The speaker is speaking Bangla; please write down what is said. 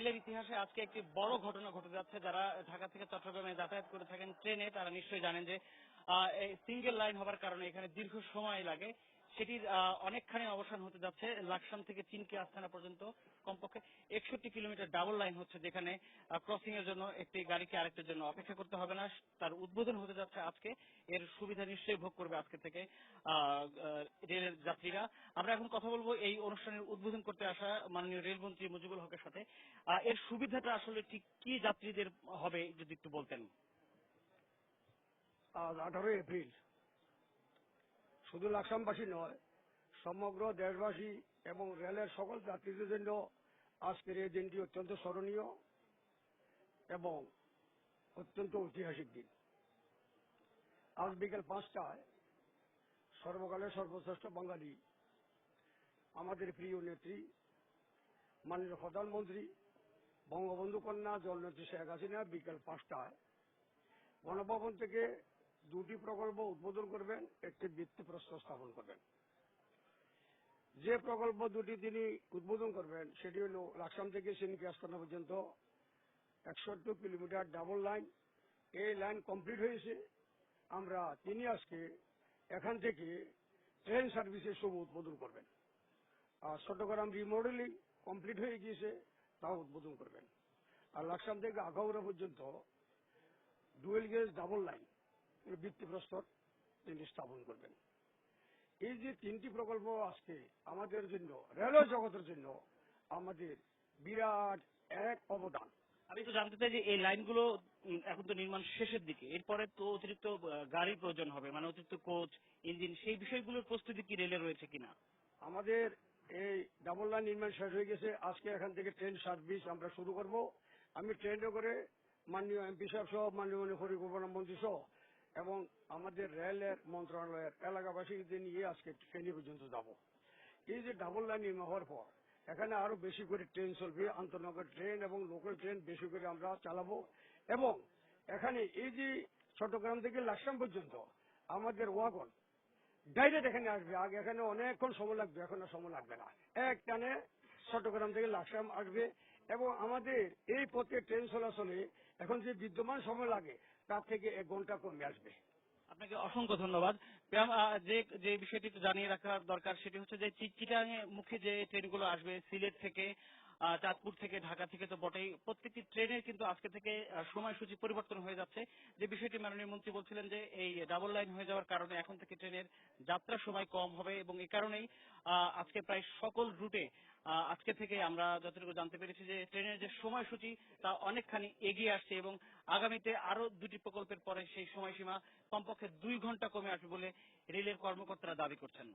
রেলের ইতিহাসে আজকে একটি বড় ঘটনা ঘটে যাচ্ছে যারা ঢাকা থেকে চট্টগ্রামে যাতায়াত করে থাকেন ট্রেনে, তারা নিশ্চয়ই জানেন যে সিঙ্গেল লাইন হবার কারণে এখানে দীর্ঘ সময় লাগে। সেটির অনেকখানি অবসান হতে যাচ্ছে। লাকসাম থেকে চিনকি আস্থানা পর্যন্ত কমপক্ষে একষট্টি কিলোমিটার ডাবল লাইন হচ্ছে যেখানে ক্রসিং এর জন্য একটি গাড়িকে আরেকটির জন্য অপেক্ষা করতে হবে না। তার উদ্বোধন হতে যাচ্ছে আজকে। এর সুবিধা নিশ্চয়ই ভোগ করবে আজকে থেকে রেলের যাত্রীরা। আমরা এখন কথা বলব এই অনুষ্ঠানের উদ্বোধন করতে আসা মাননীয় রেলমন্ত্রী মুজিবুল হকের সাথে। এর সুবিধাটা আসলে ঠিক কি যাত্রীদের হবে, যদি একটু বলতেন? আজ আঠারোই এপ্রিল। শুধু লাকসামবাসী নয়, সমগ্র দেশবাসী এবং রেলের সকল যাত্রীদের জন্য আজকের এই দিনটি অত্যন্ত স্মরণীয় এবং অত্যন্ত ঐতিহাসিক দিন। আজ বিকেল পাঁচটায় সর্বকালের সর্বশ্রেষ্ঠ বাঙালি, আমাদের প্রিয় নেত্রী, মাননীয় প্রধানমন্ত্রী, বঙ্গবন্ধু কন্যা জলনেত্রী শেখ হাসিনা বিকেল পাঁচটায় গণভবন থেকে দুটি প্রকল্প উদ্বোধন করবেন, একটি ভিত্তিপ্রস্তর স্থাপন করবেন। যে প্রকল্প দুটি তিনি উদ্বোধন করবেন, সেটি হল লাকসাম থেকে সিনকি আস্তানা পর্যন্ত একষট্টি কিলোমিটার ডাবল লাইন। এই লাইন কমপ্লিট হয়েছে। আমরা তিনি আজকে এখান থেকে ট্রেন সার্ভিসের শুভ উদ্বোধন করবেন। আর চট্টগ্রাম রিমডেলিং কমপ্লিট হয়ে গিয়েছে, তাও উদ্বোধন করবেন। আর লাকসাম থেকে আখাউড়া পর্যন্ত ডুয়েল গেজ ডাবল লাইন। ভিত্তিপ্রস্তর তিনি স্থাপন করবেন। এই যে তিনটি প্রকল্প আজকে আমাদের জন্য রেলওয়ে জগতের জন্য আমাদের বিরাট এক অবদান। আমি তো জানতে চাই যে এই লাইনগুলো এখন তো নির্মাণ শেষের দিকে। এরপরে তো অতিরিক্ত গাড়ির প্রয়োজন হবে মানে অতিরিক্ত কোচ ইঞ্জিন সেই বিষয়গুলোর প্রস্তুতি কি রেলে রয়েছে কিনা? আমাদের এই ডাবল লাইন নির্মাণ শেষ হয়ে গেছে। আজকে এখান থেকে ট্রেন সার্ভিস আমরা শুরু করব। আমি ট্রেনে করে মাননীয় এমপি সাহেব সহ মাননীয় পরিকল্পনা মন্ত্রী সহ এবং আমাদের রেলের মন্ত্রণালয়ের এলাকাবাসীদের নিয়ে আজকে ট্রেনে পর্যন্ত যাব। এই যে ডাবল লাইন হওয়ার পর, এখানে আরও বেশি করে ট্রেন চলবে আন্তনগর ট্রেন এবং লোকাল ট্রেন বেশি করে আমরা চালাবো এবং এখানে এই যে চট্টগ্রাম থেকে লাকসাম পর্যন্ত আমাদের ওয়াগন ডাইরেক্ট এখানে আসবে। আগে এখানে অনেকক্ষণ সময় লাগবে, এখন আর সময় লাগবে না। এক টানে চট্টগ্রাম থেকে লাকসাম আসবে এবং আমাদের এই পথে ট্রেন চলাচলে এখন যে বিদ্যমান সময় লাগে, তার থেকে এক ঘণ্টা কমে আসবে। আপনাকে অসংখ্য ধন্যবাদ। যে যে বিষয়টি জানিয়ে রাখা দরকার সেটি হচ্ছে যে চিটচিটাং মুখে যে ট্রেনগুলো আসবে, সিলেট থেকে চাঁদপুর থেকে, ঢাকা থেকে তো বটেই, প্রত্যেকটি ট্রেনের কিন্তু আজকে থেকে সময়সূচি পরিবর্তন হয়ে যাচ্ছে। যে বিষয়টি মাননীয় মন্ত্রী বলছিলেন যে এই ডাবল লাইন হয়ে যাওয়ার কারণে এখন থেকে ট্রেনের যাত্রার সময় কম হবে এবং এই কারণেই আজকে প্রায় সকল রুটে আজকে থেকে আমরা যতটুকু জানতে পেরেছি যে ট্রেনের যে সময়সূচি, তা অনেকখানি এগিয়ে আসছে এবং আগামীতে আরও দুটি প্রকল্পের পরে সেই সময়সীমা কমপক্ষে দুই ঘণ্টা কমে আসবে বলে রেলের কর্মকর্তারা দাবি করছেন।